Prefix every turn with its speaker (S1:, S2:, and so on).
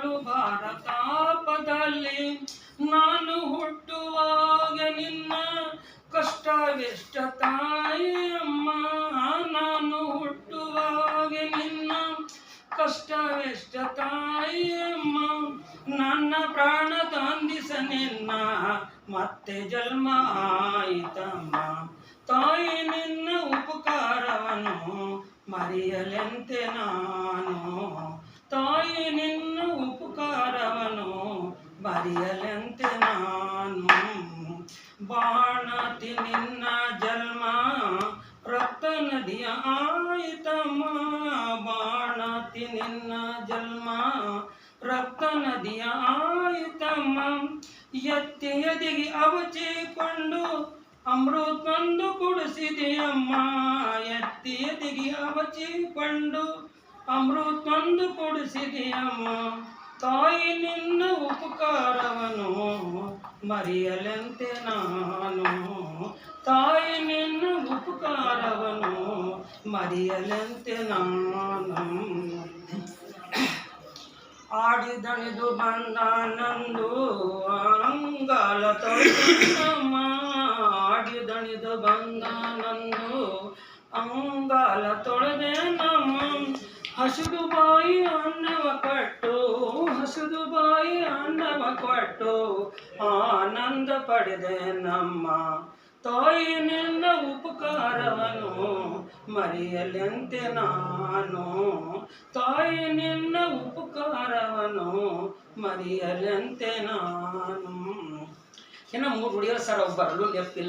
S1: ಬಾಳು ಭಾರತಾಪದಲ್ಲಿ ನಾನು ಹುಟ್ಟುವಾಗ ನಿನ್ನ ಕಷ್ಟವೆಷ್ಟ ತಾಯಿ ಅಮ್ಮ? ನಾನು ಹುಟ್ಟುವಾಗ ನಿನ್ನ ಕಷ್ಟವೆಷ್ಟ ತಾಯಿ ಅಮ್ಮ? ನನ್ನ ಪ್ರಾಣ ತಂದಿಸ ನಿನ್ನ, ಮತ್ತೆ ಜನ್ಮ ಆಯಿತಮ್ಮ? ತಾಯಿ ನಿನ್ನ ಉಪಕಾರವನ್ನು ಮರೆಯಲೆಂತೆ ನಾನು ತಾಯಿ ನಿನ್ನ ಉಪಕಾರವನ್ನು ಮರೆಯಲೆಂತೆ ನಾನು ಬಾಣತಿ ನಿನ್ನ ಜನ್ಮ, ರಕ್ತ ನದಿಯ ಆಯಿತಮ್ಮ ಬಾಣತಿ ನಿನ್ನ ಜನ್ಮ, ರಕ್ತ ನದಿಯ ಆಯಿತಮ್ಮ ಎತ್ತಿ ಎದಿಗೆ ಅವಚಿಕೊಂಡು ಅಮೃತಂದು ಕುಡಿಸಿದೆಯಮ್ಮ. ಎತ್ತಿ ಎದಿಗೆ ಅವಚಿಕೊಂಡು ಅಮೃತಂದು ಕೊಡಿಸಿದೆಯಮ್ಮ. ತಾಯಿ ನಿನ್ನ ಉಪಕಾರವನು, ಮರೆಯಲೆಂತೆ ನಾನು. ತಾಯಿ ನಿನ್ನ ಉಪಕಾರವನು, ಮರೆಯಲೆಂತೆ ನಾನು. ಆಡಿದಣಿದು ಬಂದ ನಂದು ಅಂಗಾಲ ತೊಳೆದಮ್ಮ ಆಡಿದಣಿದು ಬಂದ ನಂದು ಅಂಗಾಲ ತೊಳೆದೆ ನಮ್ಮ. ಹಸಿರು ಬಾಯಿ ಅನ್ನವ ಕಟ್ಟು ಅನ್ನವ ಕೊಟ್ಟು ಆನಂದ ಪಡೆದೆ ನಮ್ಮ ತಾಯಿ ನಿನ್ನ ಉಪಕಾರವನು ಮರೆಯಲೆಂತೆ ನಾನು. ತಾಯಿ ನಿನ್ನ ಉಪಕಾರವನ್ನು ಮರೆಯಲೆಂತೆ ನಾನು. ಇನ್ನು ಮೂರು ಹುಡುಗಿಯರು ಸರ್ ಒಬ್ಬರಲ್ಲೂ ಲೆಪ್ಪಿಲ್ಲ